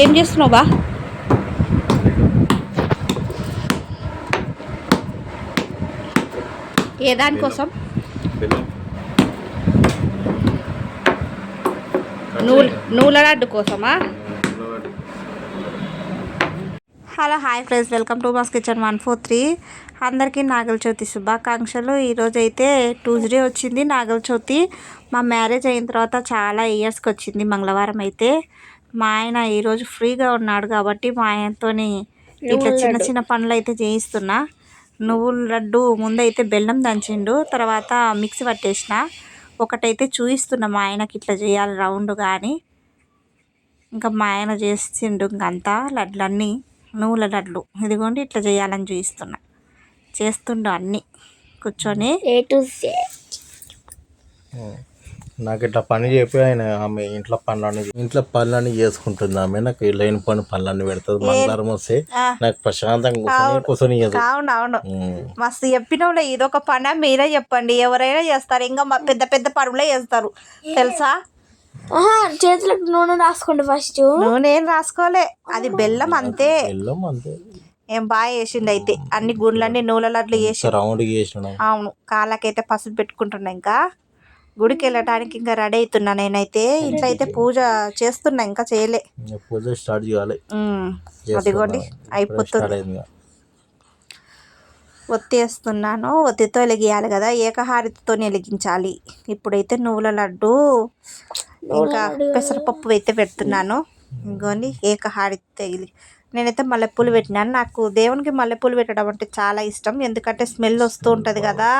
ఏం చేస్తున్నావు బా? ఏ దానికోసం? నూనె నూనె లడ్డు కోసమా? Hello hi friends. Welcome to Mass Kitchen one four three. అందరికీ నాగల చవితి శుభాకాంక్షలు. ఈరోజు అయితే ట్యూస్డే వచ్చింది నాగల చవితి. మా మ్యారేజ్ అయిన తర్వాత చాలా ఇయర్స్కి వచ్చింది మంగళవారం అయితే. మా ఆయన ఈరోజు ఫ్రీగా ఉన్నాడు కాబట్టి మా ఆయనతోని ఇట్లా చిన్న చిన్న పనులు అయితే చేయిస్తున్నా. నువ్వుల లడ్డు ముందైతే బెల్లం దంచిండు తర్వాత మిక్సీ పట్టేసిన. ఒకటైతే చూయిస్తున్నా మా ఆయనకి ఇట్లా చేయాలి రౌండ్ కానీ. ఇంకా మా ఆయన చేసిండు ఇంకంతా లడ్లన్నీ నువ్వుల లడ్లు. ఇదిగోండి ఇట్లా చేయాలని చూపిస్తున్నా చేస్తుండు అన్నీ. కూర్చొని. ఏ టు నాకు ఇట్లా పని చెప్పి ఆయన ఆమె ఇంట్లో పనులన్నీ ఇంట్లో పనులన్నీ చేసుకుంటుంది ఆమె. నాకు లేని పని పనులన్నీ పెడుతుంది. మంగళవారం వస్తే. నాకు ప్రశాంతంగా కూర్చొని కూర్చొని అవును అవును. మస్తు చెప్పినవులే ఇదొక పని మీరే చెప్పండి. ఎవరైనా చేస్తారు. ఇంకా మా పెద్ద పెద్ద పనులే చేస్తారు. తెలుసా? చేతులకు నూనె రాసుకోండి ఫస్ట్ నూనె ఏం రాసుకోలే. అది బెల్లం అంతే. వెళ్ళం అంతే. ఏం బాగా వేసిండు అయితే. అన్ని గుండ్లన్నీ నూనె లడ్లు వేసి రౌండ్ చేసిన అవును. కాళ్ళకైతే పసుపు పెట్టుకుంటున్నా ఇంకా. గుడికి వెళ్ళడానికి ఇంకా రెడీ అవుతున్నా నేనైతే. ఇంట్లో అయితే పూజ చేస్తున్నా ఇంకా చేయలే. పూజ స్టార్ట్ చేయాలి. అదిగోండి అయిపోతుంది. ఒత్తి వేస్తున్నాను. ఒత్తితో వెలిగియాలి కదా ఏకహారతితో వెలిగించాలి. ఇప్పుడైతే నువ్వుల లడ్డు ఇంకా పెసరపప్పు అయితే పెడుతున్నాను. ఇంకోండి ఏకహారతి తగిలి నేనైతే మల్లెపూలు పెట్టినాను. నాకు దేవునికి మల్లెపూలు పెట్టడం అంటే చాలా ఇష్టం. ఎందుకంటే స్మెల్ వస్తూ ఉంటుంది కదా.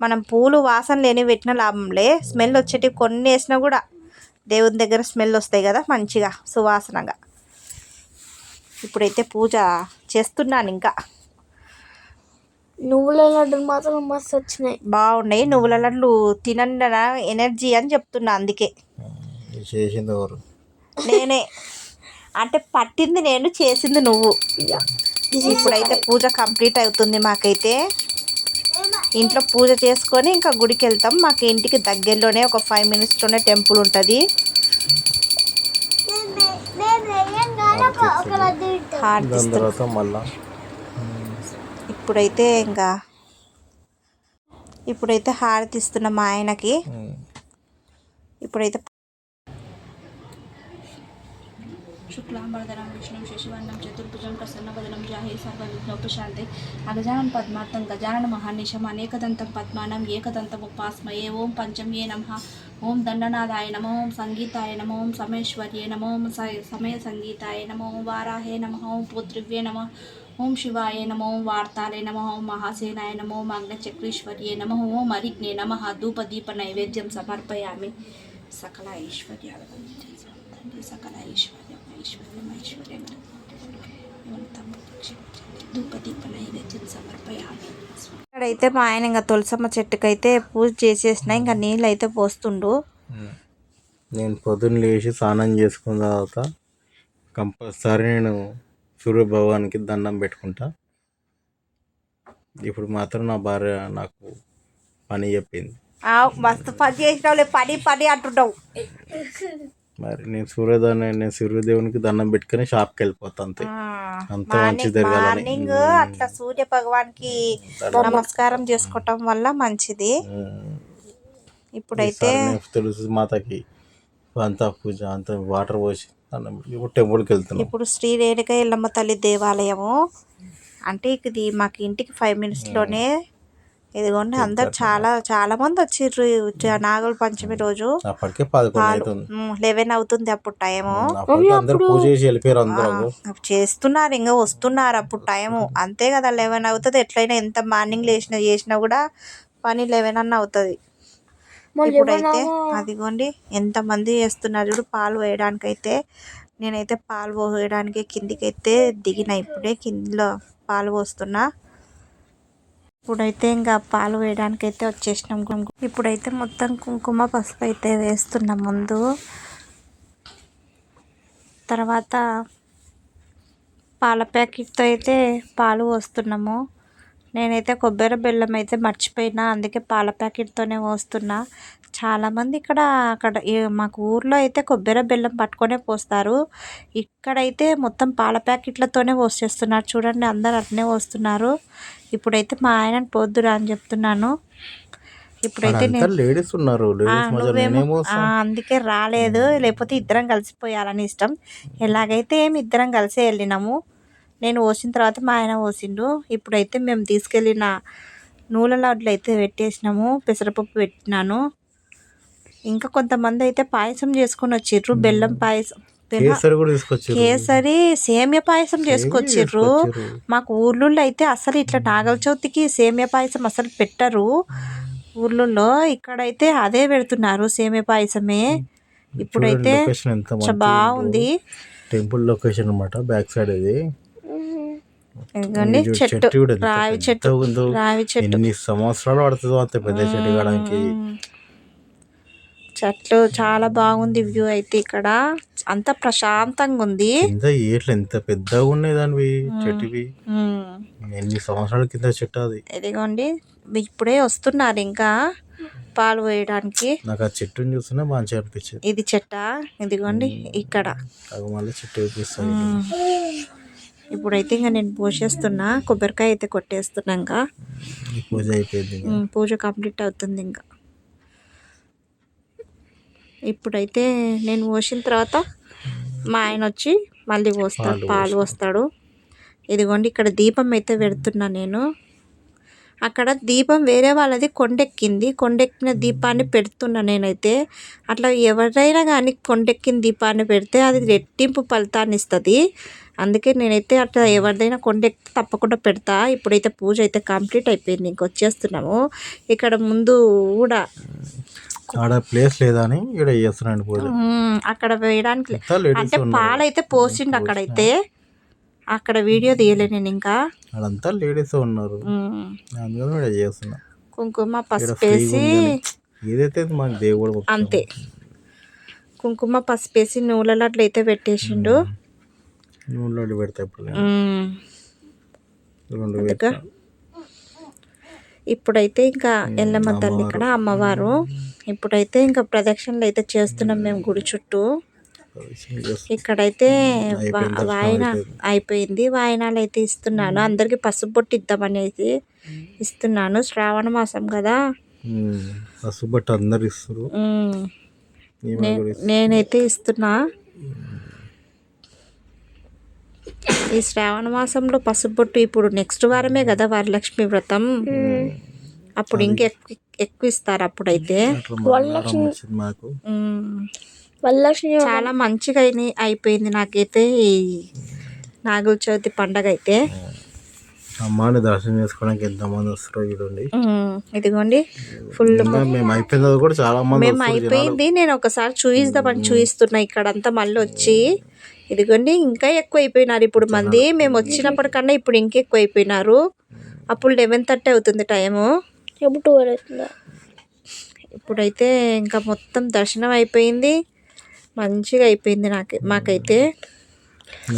మనం పూలు వాసన లేని పెట్టిన లాభంలే. స్మెల్ వచ్చేటివి కొన్ని వేసినా కూడా దేవుని దగ్గర స్మెల్ వస్తాయి కదా మంచిగా సువాసనగా. ఇప్పుడైతే పూజ చేస్తున్నాను ఇంకా. నువ్వుల లడ్డూలు మాత్రం మస్తు వచ్చినాయి. బాగున్నాయి. నువ్వుల లడ్లు తినండి ఎనర్జీ అని చెప్తున్నా అందుకే. చేసింది నేనే. అంటే పట్టింది నేను చేసింది నువ్వు. ఇప్పుడైతే పూజ కంప్లీట్ అవుతుంది మాకైతే. ఇంట్లో పూజ చేసుకొని ఇంకా గుడికి వెళ్తాం మాకు ఇంటికి దగ్గరలోనే ఒక ఫైవ్ మినిట్స్లోనే టెంపుల్ ఉంటుంది. ఇప్పుడైతే ఇంకా ఇప్పుడైతే హారతి ఇస్తున్నా మా ఆయనకి. ఇప్పుడైతే शुक्लांबरधरम विष्णु चतुर्भुज प्रसन्न प्रसन्नवदनम जाहे सर्वविघ्नोपशान्ते अगजानन पद्मार्थं गजानन महानिशम, अनेकदन्तं पद्मानं एकदन्तम् उपास्मये। ओं पञ्चम्ये नमः। ओं दण्डनादाय नमो ओं संगीताय नमो ओं समेश्वर्ये नमो समय संगीताय नमो ओं वाराहे नमः ओं पुत्रिव्ये नमः ओम शिवाय नमो ओम वार्तालय नम ओम महासेनाय नमो ओम अग्नचक्रेश्वर्य नम ओम अरिग्ने नम धूप दीप नैवेद्यम समर्पयामि। सकल ऐश्वर्य सकल ऐश्वर्य ఐశ్వర్యం ఐశ్వర్యం ఇక్కడైతే మా ఆయన ఇంకా తులసమ్మ చెట్టుకైతే పూజ చేసేసిన ఇంకా నీళ్ళు అయితే పోస్తుండు. నేను పొద్దున్న లేచి స్నానం చేసుకున్న తర్వాత కంపల్సరీ నేను సూర్య భగవాన్కి దండం పెట్టుకుంటా. ఇప్పుడు మాత్రం నా భార్య నాకు పని చెప్పింది. ఆ, మస్తు పని చేసినావులే పని పని అంటుంటావు మరి నేను సూర్యోదయం నేను సూర్యదేవునికి దండం పెట్టుకొని షాప్కి వెళ్ళిపోతా అంతే. అంత మంచి జరగాలని. మార్నింగ్ అట్లా సూర్య భగవాన్కి నమస్కారం చేసుకోవటం వల్ల మంచిది. ఇప్పుడైతే తులసి మాతకి అంతా పూజ అంతా వాటర్ పోసి దండం ఇప్పుడు టెంపుల్కి వెళ్తున్నాం. ఇప్పుడు శ్రీ రేణుక ఎల్లమ్మ తల్లి దేవాలయము. అంటే ఇది మాకు ఇంటికి ఫైవ్ మినిట్స్లోనే ఇదిగోండి అందరు చాలా చాలా మంది వచ్చిర్రు నాగుల పంచమి రోజు. అప్పటికే పదకొండు అవుతుంది. లెవెన్ అవుతుంది అప్పుడు టైము. చేస్తున్నారు ఇంకా వస్తున్నారు అప్పుడు టైము. అంతే కదా లెవెన్ అవుతుంది. ఎట్లయినా ఎంత మార్నింగ్ లేచిన చేసినా కూడా పని లెవెన్ అన్న అవుతుంది. ఇప్పుడైతే అదిగోండి ఎంతమంది చేస్తున్నారు చూడు పాలు వేయడానికి అయితే నేనైతే పాలు పోయడానికి కిందికి అయితే దిగిన ఇప్పుడే కిందలో పాలు పోస్తున్నా. ఇప్పుడైతే ఇంకా పాలు వేయడానికి అయితే వచ్చేసినాం ఇప్పుడైతే మొత్తం కుంకుమ పసుపు అయితే వేస్తున్నాం ముందు. తర్వాత పాల ప్యాకెట్తో అయితే పాలు పోస్తున్నాము. నేనైతే కొబ్బరి బెల్లం అయితే మర్చిపోయినా అందుకే పాల ప్యాకెట్తోనే పోస్తున్నా. చాలామంది ఇక్కడ అక్కడ మాకు ఊర్లో అయితే కొబ్బరి బెల్లం పట్టుకొనే పోస్తారు. ఇక్కడైతే మొత్తం పాల ప్యాకెట్లతోనే పోసేస్తున్నారు. చూడండి అందరు అట్నే పోస్తున్నారు. ఇప్పుడైతే మా ఆయనని పోద్దురా అని చెప్తున్నాను. ఇప్పుడైతే లేడీస్ ఉన్నారు అందుకే రాలేదు. లేకపోతే ఇద్దరం కలిసిపోయాలని ఇష్టం. ఎలాగైతే ఏమి ఇద్దరం కలిసే వెళ్ళినాము. నేను పోసిన తర్వాత మా ఆయన పోసిండు. ఇప్పుడైతే మేము తీసుకెళ్ళిన నూనె లడ్లు అయితే పెట్టేసినాము. పెసరపప్పు పెట్టినాను. ఇంకా కొంతమంది అయితే పాయసం చేసుకొని వచ్చిర్రు. బెల్లం పాయసం. కేసరి కూడా తీసుకొచ్చారు కేసరి సేమియా పాయసం చేసుకొచ్చిర్రు. మాకు ఊర్లలో అయితే అసలు ఇట్లా నాగల చవితికి సేమియా పాయసం అసలు పెట్టరు. ఊర్లలో ఇక్కడైతే అదే పెడుతున్నారు సేమియా పాయసమే. ఇప్పుడైతే బాగుంది. టెంపుల్ లొకేషన్ అన్నమాట బ్యాక్ సైడ్ ఇది. ఇదిగోండి ఇది చెట్టు. రావి చెట్టు. రావి చెట్టు. ఎన్ని సంవత్సరాలు పడుతుందో అంత పెద్ద చెట్టు కావడానికి. చెట్లు చాలా బాగుంది వ్యూ అయితే ఇక్కడ. అంత ప్రశాంతంగా ఉంది. కింద ఏట్లు ఎంత పెద్దగా ఉన్నాయి దానివి చెట్టువి. ఎన్ని సంవత్సరాల కింద చెట్టు అది? ఇదిగోండి ఇప్పుడే వస్తున్నారు ఇంకా పాలు వేయడానికి నాకు ఆ చెట్టుని చూస్తున్నా మంచిగా అనిపించింది. ఇది చెట్ట? ఇదిగోండి ఇక్కడ. మళ్ళీ చెట్టు ఉమ్. ఇప్పుడైతే ఇంకా నేను పోసేస్తున్నా కొబ్బరికాయ అయితే కొట్టేస్తున్నా ఇంకా పూజ అయిపోయింది పూజ కంప్లీట్ అవుతుంది ఇంకా ఇప్పుడైతే నేను పోసిన తర్వాత మా ఆయన వచ్చి మళ్ళీ పోస్తాడు పాలు పాలు పోస్తాడు. ఇదిగోండి ఇక్కడ దీపం అయితే పెడుతున్నా నేను. అక్కడ దీపం వేరే వాళ్ళది కొండెక్కింది. కొండెక్కిన దీపాన్ని పెడుతున్నా నేనైతే. అట్లా ఎవరైనా కానీ కొండెక్కిన దీపాన్ని పెడితే అది రెట్టింపు ఫలితాన్ని ఇస్తుంది. అందుకే నేనైతే అట్లా ఎవరిదైనా కొండెక్కి తప్పకుండా పెడతా. ఇప్పుడైతే పూజ అయితే కంప్లీట్ అయిపోయింది. ఇంక వచ్చేస్తున్నాము. ఇక్కడ ముందు కూడా ఆడ ప్లేస్ లేదా అని ఇక్కడ చేస్తున్నాను పూజ. ఉమ్, అక్కడ వేయడానికి అంటే పాలైతే పోసిండు. అక్కడైతే. అక్కడ వీడియో తీయలే నేను ఇంకా. ఆడంతా లేడీస్ ఉన్నారు. అందుకని చేస్తున్నా. కుంకుమ పసుపు వేసి ఏదైతే మాకు దేవుడు. అంతే. కుంకుమ పసుపు వేసి నూనెలో అట్లయితే పెట్టేసిండు నూనెలో పెడతా. ఇప్పుడు ఇప్పుడైతే ఇంకా ఎల్లమ్మ తల్లి ఇక్కడ అమ్మవారు. ఇప్పుడైతే ఇంకా ప్రదక్షిణలు అయితే చేస్తున్నాం మేము గుడి చుట్టూ. ఇక్కడైతే వాయన అయిపోయింది. వాయనాలు అయితే ఇస్తున్నాను. అందరికి పసుపు బొట్టు ఇద్దామనేసి ఇస్తున్నాను. శ్రావణ మాసం కదా. పసుపు బట్ట అందరు ఇస్తారు. నేనైతే ఇస్తున్నా. ఈ శ్రావణ మాసంలో పసుపు బొట్టు ఇప్పుడు నెక్స్ట్ వారమే కదా వరలక్ష్మి వ్రతం. అప్పుడు ఇంకెక్కువ ఎక్కువ ఇస్తారు అప్పుడైతే. మాకు. వరలక్ష్మి చాలా మంచిగా అయినాయి- అయిపోయింది నాకైతే ఈ నాగుల చవితి పండగ అయితే. అమ్మాని దర్శనం చేసుకోవడానికి ఎంతమంది వస్తారో చూడండి. ఇదిగోండి ఫుల్ మేము తర్వాత కూడా చాలా మంది మేము. అయిపోయింది నేను ఒకసారి చూయిద్దామని చూయిస్తున్నా ఇక్కడంతా మళ్ళీ వచ్చి. ఇదిగోండి ఇంకా ఎక్కువ అయిపోయినారు ఇప్పుడు మంది. మేము వచ్చినప్పటికన్నా ఇప్పుడు ఇంకా ఎక్కువ అయిపోయినారు. అప్పుడు లెవెన్ థర్టీ అవుతుంది టైము. అవుతుందా? ఇప్పుడైతే ఇంకా మొత్తం దర్శనం అయిపోయింది. మంచిగా అయిపోయింది నాకు మాకైతే.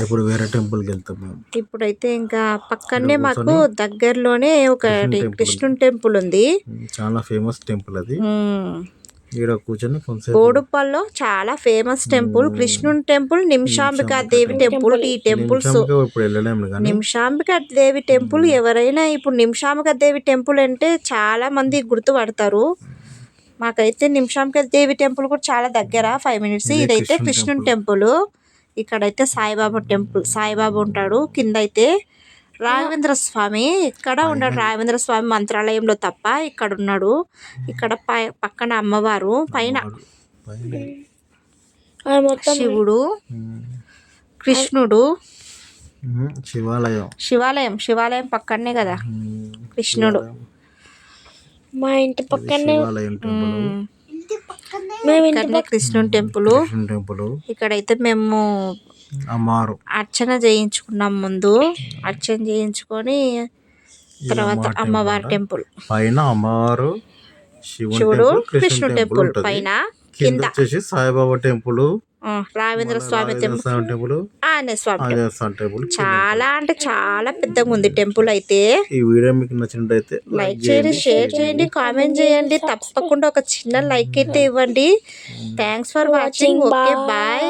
ఇప్పుడు వేరే టెంపుల్కి వెళ్తాం మేము. ఇప్పుడైతే ఇంకా పక్కనే మాకు దగ్గరలోనే ఒకటి కృష్ణుని టెంపుల్. ఉంది. చాలా ఫేమస్ టెంపుల్ అది. కూర్చొని కొంచెం బోడుప్పల్లో చాలా ఫేమస్ టెంపుల్ కృష్ణుని టెంపుల్ నిమిషాంబికా దేవి టెంపుల్. ఈ టెంపుల్స్ నిమిషాంబిక దేవి టెంపుల్ ఎవరైనా ఇప్పుడు నిమిషాంబిక దేవి టెంపుల్ అంటే చాలా మంది గుర్తుపడతారు. మాకైతే నిమిషాంబిక దేవి టెంపుల్ కూడా చాలా దగ్గర ఫైవ్ మినిట్స్ ఇదైతే కృష్ణుని టెంపుల్. ఇక్కడైతే సాయిబాబా టెంపుల్ సాయిబాబా ఉంటాడు. కింద అయితే రాఘవేంద్ర స్వామి. ఇక్కడ ఉన్నాడు రాఘవేంద్ర స్వామి మంత్రాలయంలో తప్ప ఇక్కడ ఉన్నాడు. ఇక్కడ పై పక్కన అమ్మవారు పైన పైన. అది మొత్తం శివుడు. కృష్ణుడు. శివాలయం. శివాలయం శివాలయం పక్కనే కదా. కృష్ణుడు. మా ఇంటి పక్కనే శివాలయం టెంపుల్. ఉమ్. మేము ఇంటి ఇక్కడనే కృష్ణుని టెంపుల్. కృష్ణ టెంపుల్. ఇక్కడైతే మేము అమ్మారు. అర్చన చేయించుకున్నాం ముందు. అర్చన చేయించుకొని ఈ తర్వాత అమ్మవారి అమ్మవారి టెంపుల్ పైన అమ్మవారు శివుడు కృష్ణుడు టెంపుల్ ఉంటుంది. పైన. కింద వచ్చేసి సాయిబాబా టెంపుల్ ఆ, రావేంద్ర స్వామి టెంపుల్. ఆంజనేయ స్వామి టెంపుల్ చాలా అంటే చాలా పెద్దగా ఉంది టెంపుల్ అయితే. ఈ వీడియో మీకు నచ్చినట్టయితే లైక్ చేయండి షేర్ చేయండి కామెంట్ చేయండి. తప్పకుండా ఒక చిన్న లైక్ అయితే ఇవ్వండి. Thanks for watching okay bye